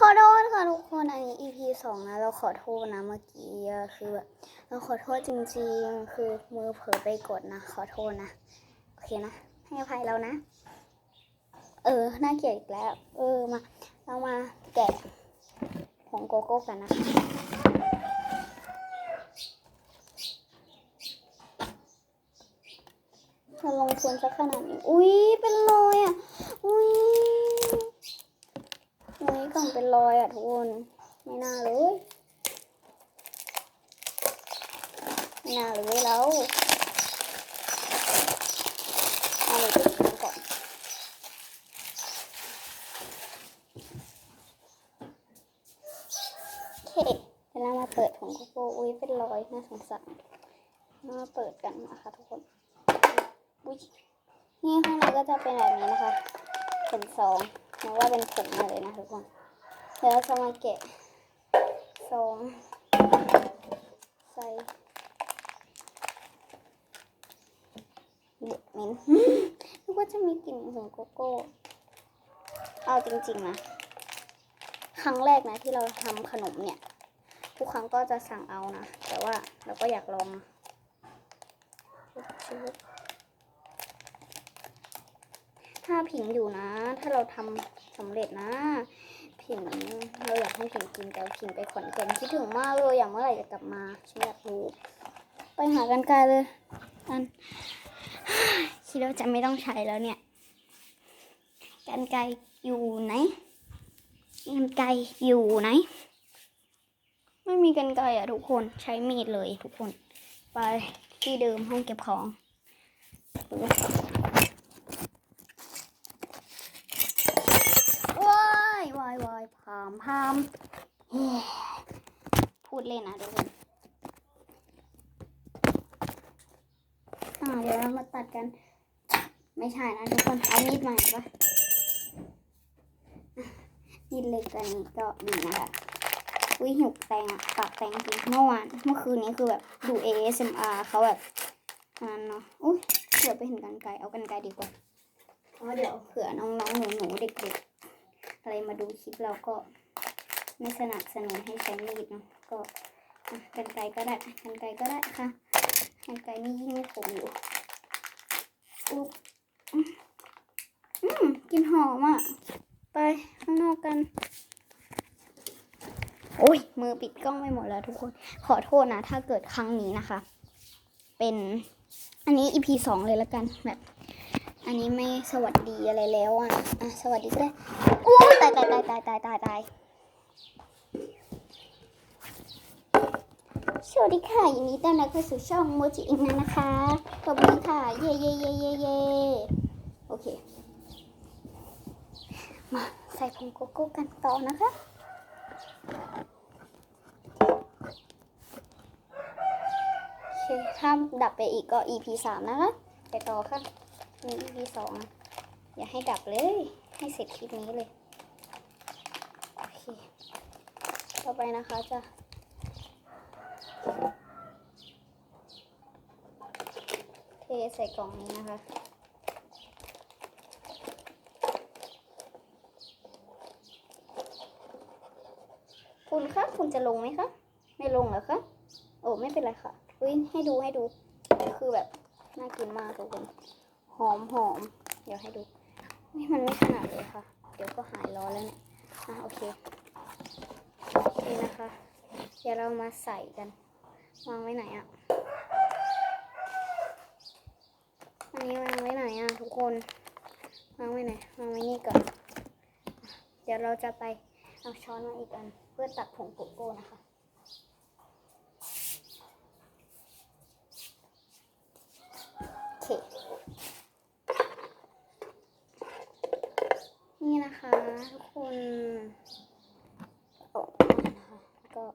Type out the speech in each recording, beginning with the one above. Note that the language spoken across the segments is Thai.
ขอโทษค่ะทุกคนอันนี้ EP สองนะเราขอโทษนะเมื่อกี้คือแบบเราขอโทษจริงๆ คือมือเผลอไปกดนะ ขอโทษนะ โอเคนะ ให้อภัยเรานะ เออ น่าเกลียดอีกแล้ว เออมา เรามาแกะผงโกโก้กันนะคะเราลงทุนสักขนาดนี้ อุ้ยเป็นรอยอะ อุ้ย อุ้ยกล่อง เป็นรอยอะทุกคน ไม่น่าเลย ไม่น่าเลยแล้วเอาเลยติดกันก่อนโอเคเวเรามาเปิดของโกโก้อุ้ยเป็นรอยน่าสงสารมาเปิดกันนะคะทุกคนอุ้ยนี่ข้างในก็จะเป็นแบบนี้นะคะ เป็นซองนึกว่าเป็นผงมาเลยนะทุกคน เดี๋ยวจะมาแกะซองใส่เด็กเหม็นนึกว่าจะมีกลิ่นผงโกโก้ เอาจริงๆนะ ครั้งแรกนะที่เราทำขนมเนี่ย ทุกครั้งก็จะสั่งเอานะ แต่ว่าเราก็อยากลองถ้าผิงอยู่นะ ถ้าเราทำสำเร็จนะ ผิงเราอยากให้ผิงกินแต่ผิงไปขอนแก่นคิดถึงมากเลยอยากเมื่อไหร่จะกลับมาฉันอยากรู้ ไปหากันไกลเลยกันคิดว่าจะไม่ต้องใช้แล้วเนี่ยกันไกลอยู่ไหนกันไกลอยู่ไหน ไม่มีกันไกลอะทุกคนใช้มีดเลยทุกคน ไปที่เดิมห้องเก็บของว้า ยวายวายพามพามพูดเล่นนะทุกคนเดี๋ยวเรามาตัดกัน ไม่ใช่นะทุกคนเอามีดมาเห็นปะกินเล็กอันนี้ก็ดีนะคะวิหิวแตงอะปากแตงจริงเมื่อวานเมื่อคืนนี้คือแบบดู ASMR เขาแบบนั้นเนาะอุ้ยเดี๋ยวไปเห็นกันไกลเอากันไกลดีกว่าเพราะเดี๋ยวเผื่อน้องๆหนูๆเด็กๆ อะไรมาดูคลิปเราก็ไม่สนับสนุนให้ใช้มีดเนาะก็กันไกลก็ได้กันไกลก็ได้ค่ะกันไกลนี่ยิ่งไม่ผมอยู่อุ๊บอืมกินหอมอะ ไปข้างนอกกัน โอ้ย มือปิดกล้องไปหมดแล้วทุกคน ขอโทษนะ ถ้าเกิดครั้งนี้นะคะ เป็นอันนี้ EP สองเลยละกันแบบ อันนี้ไม่สวัสดีอะไรแล้วอะ อะ สวัสดีก็ได้ายตายตายตายตายตายสวัสดีค่ะยินดีต้อนรับเข้าสู่ช่องโมจิอิงนะนะคะขอบคุณค่ะ เย่เย่เย่เย่เย่โอเค มาใส่ผงโกโก้กันต่อนะคะโอเคถ้าดับไปอีกก็ EP สามนะคะไปต่อค่ะ EP สองอย่าให้ดับเลย ให้เสร็จคลิปนี้เลย โอเค ต่อไปนะคะจะเทใส่กล่องนี้นะคะ คุณคะคุณจะลงไหมคะ ไม่ลงเหรอคะโอ้ไม่เป็นไรค่ะอุ้ยให้ดูให้ดู คือแบบน่ากินมากทุกคนหอมหอมเดี๋ยวให้ดูนี่มันไม่ขนาดเลยค่ะ เดี๋ยวก็หายร้อนแล้วเนี่ยอะโอเค นะคะ เดี๋ยวเรามาใส่กัน วางไว้ไหนอะอันนี้วางไว้ไหนอะทุกคน วางไว้ไหน วางไว้นี่ก่อน เดี๋ยวเราจะไปเอาช้อนมาอีกอัน เพื่อตักผงโกโก้นะคะโอเคนี่นะคะทุกคนโอ้นะคะแล้ว ก็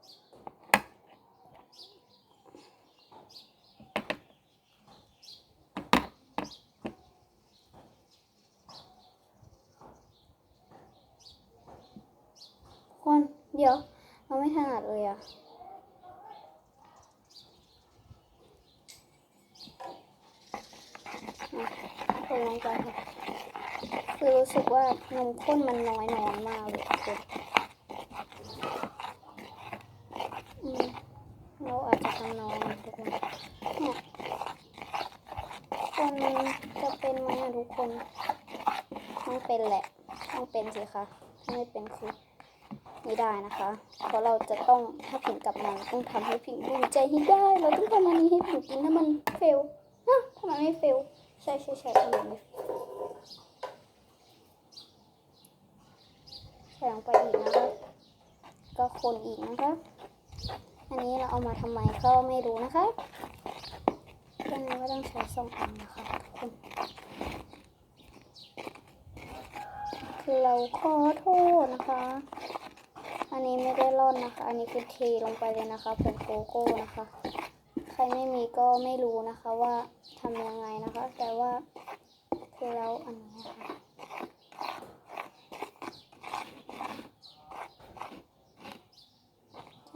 คนเดี๋ยวเราไม่ถนัดเลยอะคนลงไปค่ะคือรู้สึกว่านมข้นมันน้อยน้อยมากเลยทุกคน เป็นไหมอะทุกคน ต้องเป็นแหละ ต้องเป็นสิคะ ไม่เป็นคือไม่ได้นะคะ เพราะเราจะต้องถ้าผิงกลับมาต้องทำให้ผิงภูมิใจให้ได้ เราต้องทำอันนี้ให้ผิงกินถ้ามันเฟลฮะทำไมไม่เฟล ใช่ใช่ใช่ทำไมไม่ใส่ลงไปอีกนะคะ ก็คนอีกนะคะ อันนี้เราเอามาทำไมก็ไม่รู้นะคะดังนั้นก็ต้องใช้สองอันนะคะ เราขอโทษนะคะ อันนี้ไม่ได้ร่อนนะคะ อันนี้คือเทลงไปเลยนะคะผงโกโก้นะคะ ใครไม่มีก็ไม่รู้นะคะว่าทำยังไงนะคะ แต่ว่าคือเราอันนี้นะคะ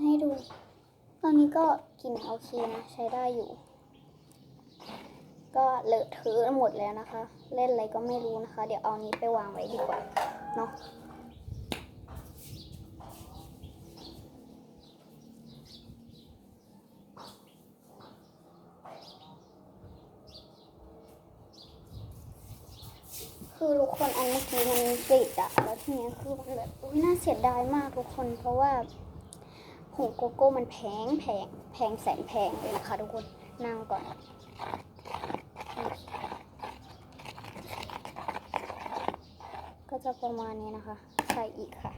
ให้ดู ตอนนี้ก็กลินโอเคนะ ใช้ได้อยู่ ก็เลอะเทอะหมดแล้วนะคะ เล่นอะไรก็ไม่รู้นะคะ เดี๋ยวเอานี้ไปวางไว้ดีกว่าเนาะคือทุกคนอันเมื่อกี้มันติดอะแล้วทีนี้คือมันแบบอุ้ยน่าเสียดายมากทุกคน เพราะว่าผงโกโก้มันแพงแพงแพงแสนแพงเลยนะคะทุกคนนั่งก่อน ก็จะประมาณนี้นะคะ ใส่อีกค่ะ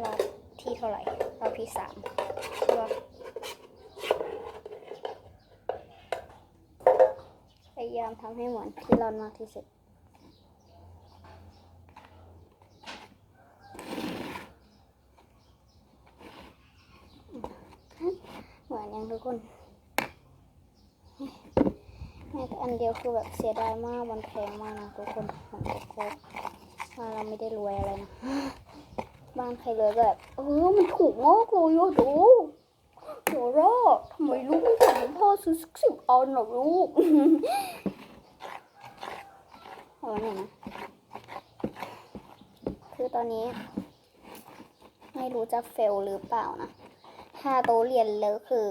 รอบที่เท่าไหร่ รอบที่สามใช่ปะพยายามทำให้เหมือนที่ร้อนมากที่สุดเหมือนยังทุกคนแม่แต่อันเดียวคือแบบเสียดายมากมันแพงมากนะทุกคนของโกโก้ว่าเราไม่ได้รวยอะไรนะบ้านใครรวยก็แบบเออมันถูกมากเลยอะดูโดร่าทำไมลูกไม่ทำให้พ่อซื้อสักสิบอันหรอลูกเอาไว้หน่อยนะคือตอนนี้ ไม่รู้จะเฟลหรือเปล่านะ ถ้าโตะเรียนเลอะคือ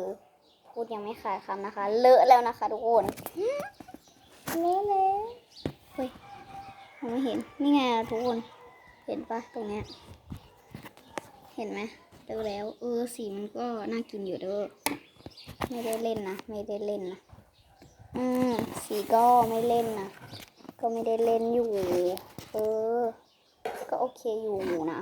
พูดยังไม่ขาดคำนะคะ เลอะแล้วนะคะทุกคนเลอะแล้วเฮ้ย มไม่เห็น นี่ไงทุกคน เห็นปะตรงเนี้ย เห็นไหมเลอแล้ว เออ สีมันก็น่ากินอยู่เด้อ ไม่ได้เล่นนะ ไม่ได้เล่นนะ อืม สีก็ไม่เล่นนะ ก็ไม่ได้เล่นอยู่ เออ ก็โอเคอยู่นะ